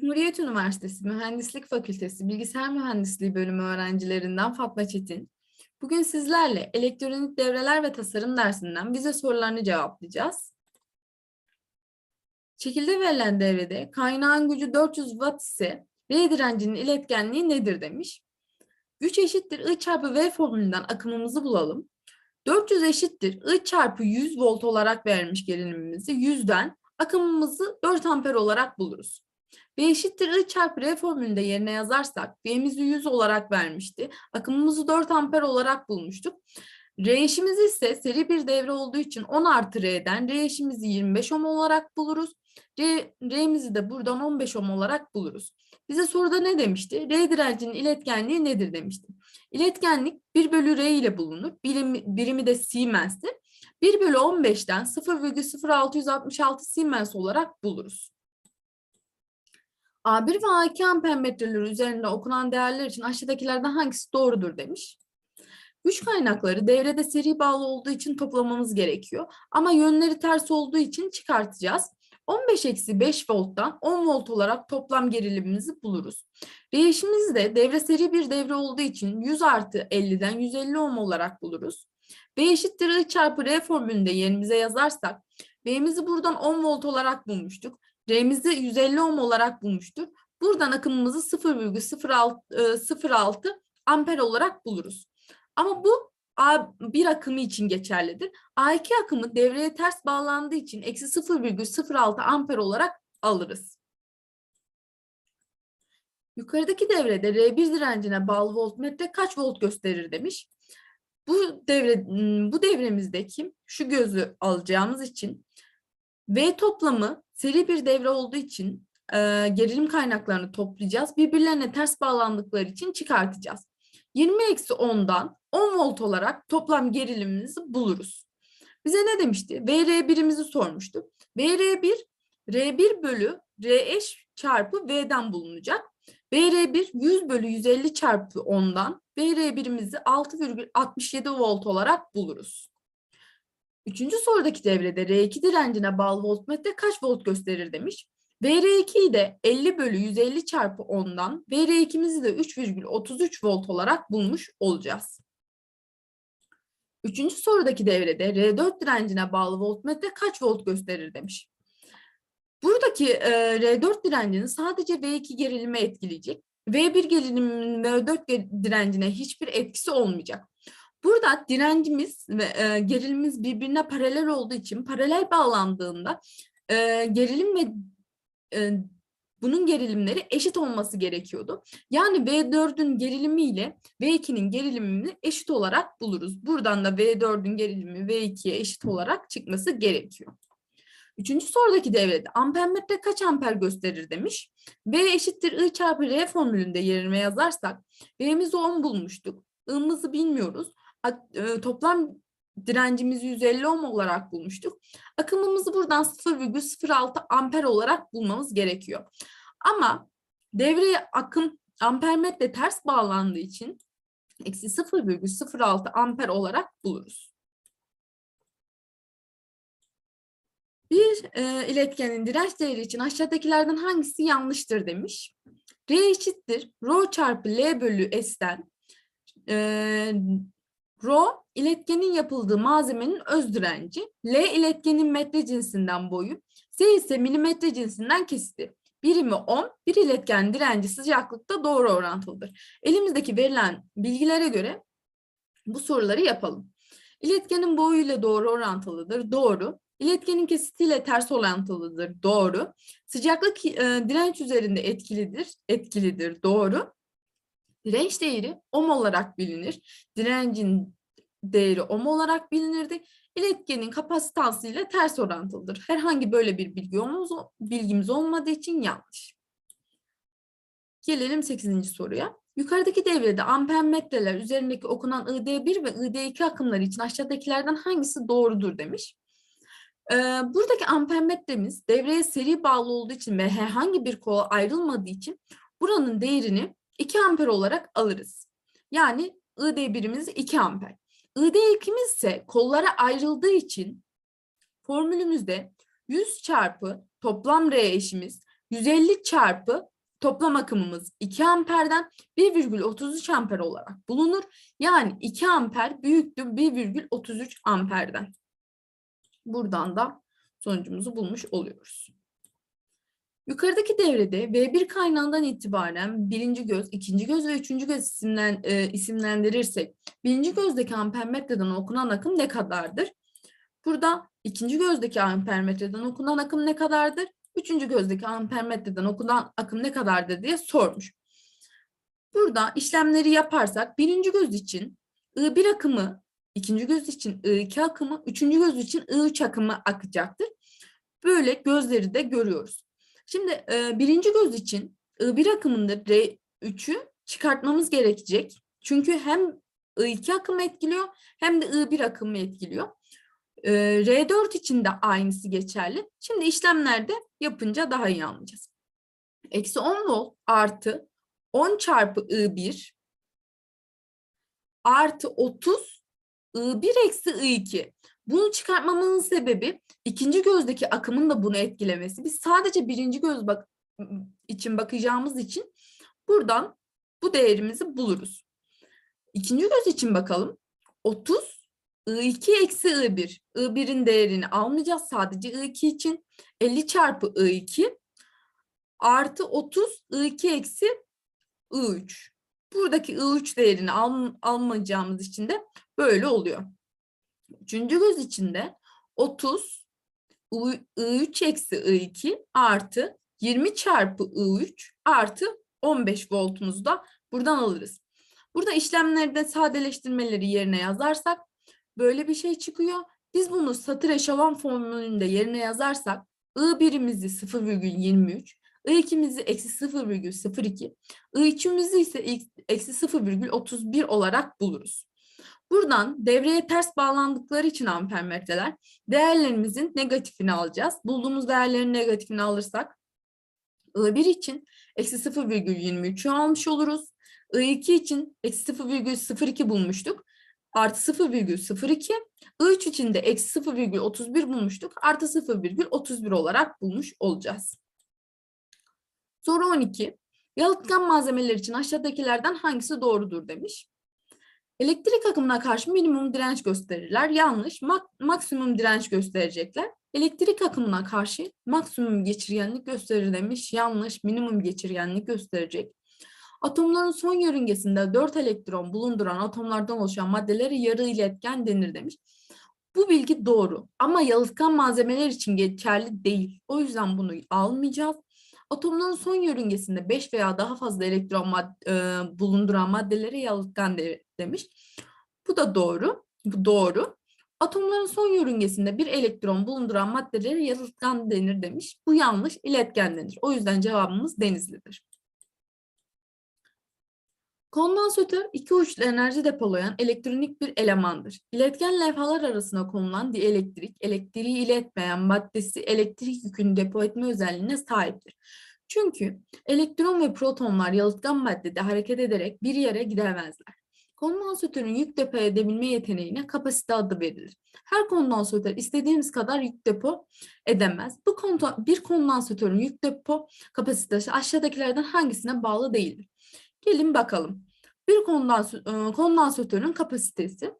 Cumhuriyet Üniversitesi Mühendislik Fakültesi Bilgisayar Mühendisliği bölümü öğrencilerinden Fatma Çetin. Bugün sizlerle elektronik devreler ve tasarım dersinden bize sorularını cevaplayacağız. Şekilde verilen devrede kaynağın gücü 400 watt ise R direncinin iletkenliği nedir demiş. Güç eşittir I çarpı V formülünden akımımızı bulalım. 400 eşittir I çarpı 100 volt olarak vermiş gerilimimizi 100'den akımımızı 4 amper olarak buluruz. V eşittir I çarpı R formülünde yerine yazarsak V'mizi 100 olarak vermişti. Akımımızı 4 amper olarak bulmuştuk. R eşimiz ise seri bir devre olduğu için 10 artı R'den R eşimizi 25 ohm olarak buluruz. R, R'mizi de buradan 15 ohm olarak buluruz. Bize soruda ne demişti? R direncinin iletkenliği nedir demişti. İletkenlik 1 bölü R ile bulunur. Birimi, birimi de Siemens'ti. 1 bölü 15'ten 0,0666 Siemens olarak buluruz. A1 ve A2 ampermetreleri üzerinde okunan değerler için aşağıdakilerden hangisi doğrudur demiş. Güç kaynakları devrede seri bağlı olduğu için toplamamız gerekiyor. Ama yönleri ters olduğu için çıkartacağız. 15 eksi 5 volttan 10 volt olarak toplam gerilimimizi buluruz. Değişimizi de devre seri bir devre olduğu için 100 artı 50'den 150 ohm olarak buluruz. V eşittir I çarpı R formülünde yerimize yazarsak V'mizi buradan 10 volt olarak bulmuştuk. R'mizi 150 ohm olarak bulmuştuk. Buradan akımımızı 0,06 amper olarak buluruz. Ama bu A1 akımı için geçerlidir. A2 akımı devreye ters bağlandığı için eksi 0,06 amper olarak alırız. Yukarıdaki devrede R1 direncine bağlı voltmetre kaç volt gösterir demiş. Bu devre bu devremizdeki şu gözü alacağımız için V toplamı seri bir devre olduğu için e, gerilim kaynaklarını toplayacağız. Birbirlerine ters bağlandıkları için çıkartacağız. 20 eksi 10'dan 10 volt olarak toplam gerilimimizi buluruz. Bize ne demişti? VR1'imizi sormuştu. VR1, R1 bölü R eş çarpı V'den bulunacak. VR1 100 bölü 150 çarpı 10'dan VR1'imizi 6,67 volt olarak buluruz. Üçüncü sorudaki devrede R2 direncine bağlı voltmetre kaç volt gösterir demiş. VR2'yi de 50 bölü 150 çarpı 10'dan VR2'mizi de 3,33 volt olarak bulmuş olacağız. Üçüncü sorudaki devrede R4 direncine bağlı voltmetre kaç volt gösterir demiş. Buradaki e, R4 direncinin sadece V2 gerilimi etkileyecek. V1 geriliminin V4 direncine hiçbir etkisi olmayacak. Burada direncimiz ve e, gerilimimiz birbirine paralel olduğu için paralel bağlandığında e, gerilim ve e, bunun gerilimleri eşit olması gerekiyordu. Yani V4'ün gerilimi ile V2'nin gerilimini eşit olarak buluruz. Buradan da V4'ün gerilimi V2'ye eşit olarak çıkması gerekiyor. Üçüncü sorudaki devrede ampermetre kaç amper gösterir demiş. V eşittir I çarpı R formülünde yerine yazarsak V'mizi 10 bulmuştuk. I'mızı bilmiyoruz. E, toplam direncimizi 150 ohm olarak bulmuştuk. Akımımızı buradan 0,06 amper olarak bulmamız gerekiyor. Ama devreye akım ampermetre ters bağlandığı için eksi 0,06 amper olarak buluruz. Bir e, iletkenin direnç değeri için aşağıdakilerden hangisi yanlıştır demiş. R eşittir rho çarpı L bölü S'ten e, Rho iletkenin yapıldığı malzemenin öz direnci, L iletkenin metre cinsinden boyu, S ise milimetre cinsinden kesiti. Birimi ohm, bir iletken direnci sıcaklıkta doğru orantılıdır. Elimizdeki verilen bilgilere göre bu soruları yapalım. İletkenin boyuyla doğru orantılıdır. Doğru. İletkenin kesitiyle ters orantılıdır. Doğru. Sıcaklık e, direnç üzerinde etkilidir. Etkilidir. Doğru. Direnç değeri ohm olarak bilinir. Direncin değeri ohm olarak bilinirdi. İletkenin kapasitansı ile ters orantılıdır. Herhangi böyle bir bilgi olmaz, bilgimiz olmadığı için yanlış. Gelelim 8. soruya. Yukarıdaki devrede ampermetreler üzerindeki okunan ID1 ve ID2 akımları için aşağıdakilerden hangisi doğrudur demiş. Ee, buradaki ampermetremiz devreye seri bağlı olduğu için ve herhangi bir kola ayrılmadığı için buranın değerini 2 amper olarak alırız. Yani ID1'imiz 2 amper. ID2'miz ise kollara ayrıldığı için formülümüzde 100 çarpı toplam R eşimiz 150 çarpı toplam akımımız 2 amperden 1,33 amper olarak bulunur. Yani 2 amper büyüktür 1,33 amperden. Buradan da sonucumuzu bulmuş oluyoruz. Yukarıdaki devrede V1 kaynağından itibaren birinci göz, ikinci göz ve üçüncü göz isimlen, e, isimlendirirsek birinci gözdeki ampermetreden okunan akım ne kadardır? Burada ikinci gözdeki ampermetreden okunan akım ne kadardır? Üçüncü gözdeki ampermetreden okunan akım ne kadardır diye sormuş. Burada işlemleri yaparsak birinci göz için I1 akımı, ikinci göz için I2 akımı, üçüncü göz için I3 akımı akacaktır. Böyle gözleri de görüyoruz. Şimdi e, birinci göz için I1 akımında R3'ü çıkartmamız gerekecek. Çünkü hem I2 akımı etkiliyor hem de I1 akımı etkiliyor. E, R4 için de aynısı geçerli. Şimdi işlemlerde yapınca daha iyi anlayacağız. Eksi 10 volt artı 10 çarpı I1 artı 30 I1 eksi I2. Bunu çıkartmamızın sebebi ikinci gözdeki akımın da bunu etkilemesi. Biz sadece birinci göz bak için bakacağımız için buradan bu değerimizi buluruz. İkinci göz için bakalım. 30 I2 eksi I1. I1'in değerini almayacağız sadece I2 için. 50 çarpı I2 artı 30 I2 eksi I3. Buradaki I3 değerini al, almayacağımız için de böyle oluyor. Üçüncü göz içinde 30 I3 eksi I2 artı 20 çarpı I3 artı 15 voltumuzu da buradan alırız. Burada işlemlerde sadeleştirmeleri yerine yazarsak böyle bir şey çıkıyor. Biz bunu satır eşalon formülünde yerine yazarsak I1'imizi 0,23, I2'mizi eksi 0,02, I3'ümüzü ise eksi 0,31 olarak buluruz. Buradan devreye ters bağlandıkları için ampermetreler değerlerimizin negatifini alacağız. Bulduğumuz değerlerin negatifini alırsak I1 için eksi 0,23'ü almış oluruz. I2 için eksi 0,02 bulmuştuk. Artı 0,02. I3 için de eksi 0,31 bulmuştuk. Artı 0,31 olarak bulmuş olacağız. Soru 12. Yalıtkan malzemeler için aşağıdakilerden hangisi doğrudur demiş. Elektrik akımına karşı minimum direnç gösterirler. Yanlış. Mak maksimum direnç gösterecekler. Elektrik akımına karşı maksimum geçirgenlik gösterir demiş. Yanlış. Minimum geçirgenlik gösterecek. Atomların son yörüngesinde 4 elektron bulunduran atomlardan oluşan maddelere yarı iletken denir demiş. Bu bilgi doğru ama yalıtkan malzemeler için geçerli değil. O yüzden bunu almayacağız. Atomların son yörüngesinde 5 veya daha fazla elektron mad e, bulunduran maddelere yalıtkan de demiş. Bu da doğru. Bu doğru. Atomların son yörüngesinde bir elektron bulunduran maddelere yalıtkan denir demiş. Bu yanlış, iletken denir. O yüzden cevabımız denizlidir. Kondansatör iki uçlu enerji depolayan elektronik bir elemandır. İletken levhalar arasında konulan dielektrik, elektriği iletmeyen maddesi elektrik yükünü depo etme özelliğine sahiptir. Çünkü elektron ve protonlar yalıtkan maddede hareket ederek bir yere gidemezler. Kondansatörün yük depo edebilme yeteneğine kapasite adı verilir. Her kondansatör istediğimiz kadar yük depo edemez. Bu bir kondansatörün yük depo kapasitesi aşağıdakilerden hangisine bağlı değildir? Gelin bakalım. Bir kondansatörün kapasitesi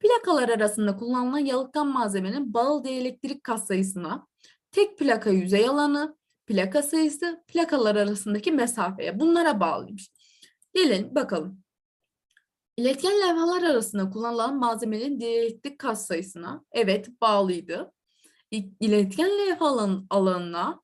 plakalar arasında kullanılan yalıtkan malzemenin bağlı dielektrik katsayısına, tek plaka yüzey alanı, plaka sayısı, plakalar arasındaki mesafeye bunlara bağlıymış. Gelin bakalım. İletken levhalar arasında kullanılan malzemenin dielektrik katsayısına evet bağlıydı. İletken levha alanına,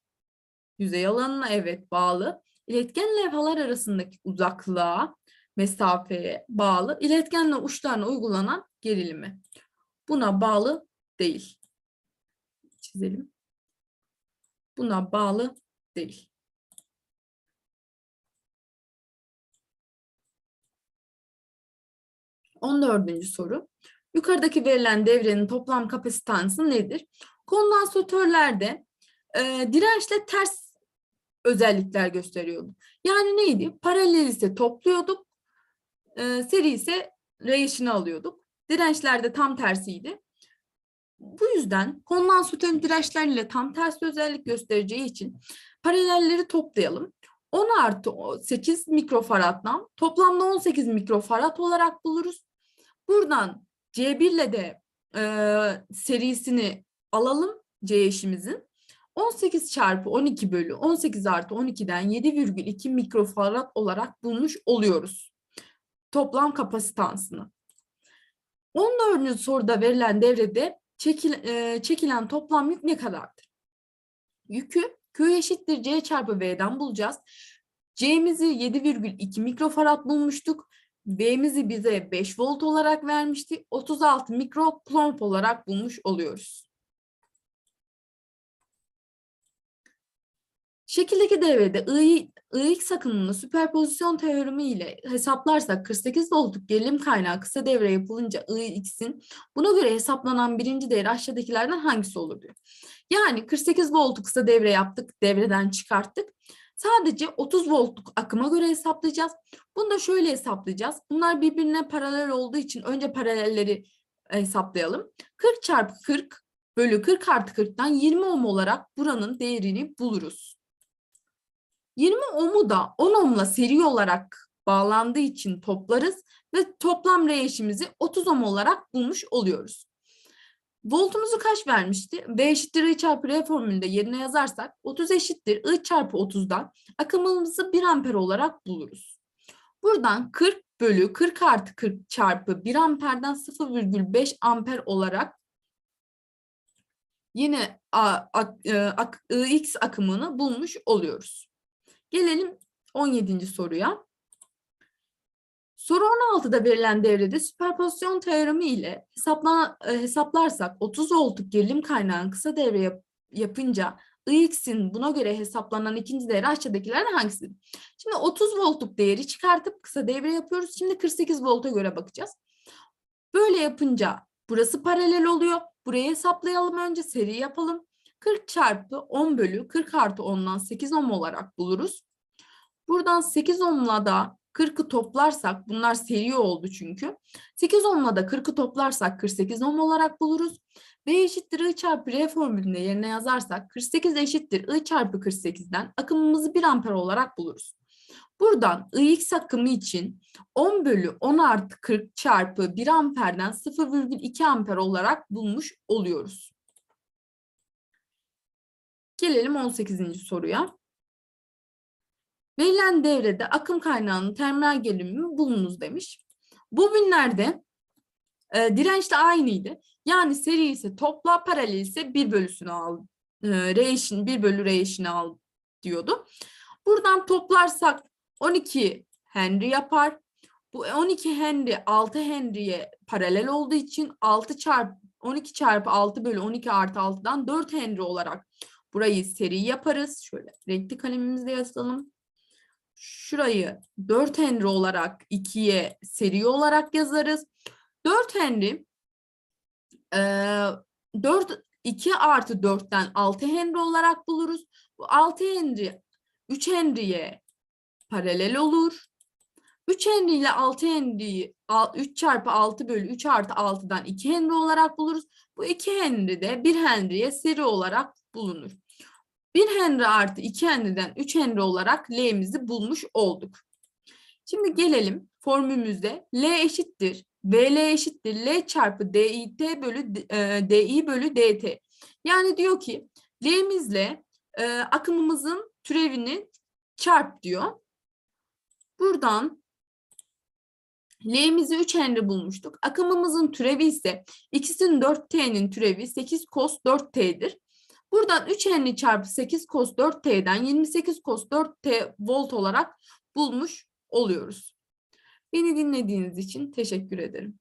yüzey alanına evet bağlı. İletken levhalar arasındaki uzaklığa, mesafeye bağlı. İletkenle uçlarına uygulanan gerilimi. Buna bağlı değil. Çizelim. Buna bağlı değil. On dördüncü soru. Yukarıdaki verilen devrenin toplam kapasitansı nedir? Kondansatörlerde e, dirençle ters özellikler gösteriyordu. Yani neydi? Paralel ise topluyorduk, e, seri ise reyişini alıyorduk. Dirençlerde tam tersiydi. Bu yüzden kondansatörün dirençlerle tam tersi özellik göstereceği için paralelleri toplayalım. 10 artı 8 mikrofaraddan toplamda 18 mikrofarad olarak buluruz. Buradan C1 ile de e, serisini alalım C eşimizin. 18 çarpı 12 bölü 18 artı 12'den 7,2 mikrofarad olarak bulmuş oluyoruz. Toplam kapasitansını. 14. soruda verilen devrede çekil, e, çekilen toplam yük ne kadardır? Yükü Q eşittir C çarpı V'den bulacağız. C'mizi 7,2 mikrofarad bulmuştuk. V'mizi bize 5 volt olarak vermişti. 36 mikroklomp olarak bulmuş oluyoruz. Şekildeki devrede I, IX akımını süperpozisyon teoremi ile hesaplarsak 48 voltluk gerilim kaynağı kısa devre yapılınca IX'in buna göre hesaplanan birinci değer aşağıdakilerden hangisi olur diyor. Yani 48 voltluk kısa devre yaptık, devreden çıkarttık. Sadece 30 voltluk akıma göre hesaplayacağız. Bunu da şöyle hesaplayacağız. Bunlar birbirine paralel olduğu için önce paralelleri hesaplayalım. 40 çarpı 40 bölü 40 artı 40'tan 20 ohm olarak buranın değerini buluruz. 20 ohm'u da 10 ohm'la seri olarak bağlandığı için toplarız ve toplam R eşimizi 30 ohm olarak bulmuş oluyoruz. Voltumuzu kaç vermişti? V eşittir I çarpı R formülünde yerine yazarsak 30 eşittir I çarpı 30'dan akımımızı 1 amper olarak buluruz. Buradan 40 bölü 40 artı 40 çarpı 1 amperden 0,5 amper olarak yine a, a, e, a, Ix akımını bulmuş oluyoruz. Gelelim 17. soruya. Soru 16'da verilen devrede süperpozisyon teoremi ile hesapla, e, hesaplarsak 30 voltluk gerilim kaynağın kısa devre yap, yapınca Ix'in buna göre hesaplanan ikinci değeri aşağıdakilerden hangisidir? Şimdi 30 voltluk değeri çıkartıp kısa devre yapıyoruz. Şimdi 48 volta göre bakacağız. Böyle yapınca burası paralel oluyor. Burayı hesaplayalım önce seri yapalım. 40 çarpı 10 bölü 40 artı 10'dan 8 ohm olarak buluruz. Buradan 8 ohmla da 40'ı toplarsak bunlar seri oldu çünkü. 8 ohmla da 40'ı toplarsak 48 ohm olarak buluruz. V eşittir I çarpı R formülünde yerine yazarsak 48 eşittir I çarpı 48'den akımımızı 1 amper olarak buluruz. Buradan Ix akımı için 10 bölü 10 artı 40 çarpı 1 amperden 0,2 amper olarak bulmuş oluyoruz. Gelelim 18. soruya. Verilen devrede akım kaynağının terminal gerilimi bulunuz demiş. Bobinlerde e, direnç de aynıydı. Yani seri ise topla, paralel ise 1 bölüsünü al. E, R eşini 1 bölü R al diyordu. Buradan toplarsak 12 Henry yapar. Bu 12 Henry 6 Henry'ye paralel olduğu için 6 çarpı 12 çarpı 6 bölü 12 artı 6'dan 4 Henry olarak burayı seri yaparız. Şöyle renkli kalemimizle yazalım. Şurayı 4 Henry olarak 2'ye seri olarak yazarız. 4 Henry e, 4 2 artı 4'ten 6 Henry olarak buluruz. Bu 6 Henry 3 Henry'ye paralel olur. 3 Henry ile 6 Henry'yi 3 çarpı 6 bölü 3 artı 6'dan 2 Henry olarak buluruz. Bu 2 Henry de 1 Henry'ye seri olarak bulunur. 1 Henry artı 2 Henry'den 3 Henry olarak L'mizi bulmuş olduk. Şimdi gelelim formülümüzde L eşittir. VL eşittir L çarpı DIT bölü e, DI bölü DT. Yani diyor ki L'mizle e, akımımızın türevini çarp diyor. Buradan L'mizi 3 Henry bulmuştuk. Akımımızın türevi ise ikisinin 4T'nin türevi 8 cos 4T'dir. Buradan 3 Henry çarpı 8 cos 4T'den 28 cos 4T volt olarak bulmuş oluyoruz. Beni dinlediğiniz için teşekkür ederim.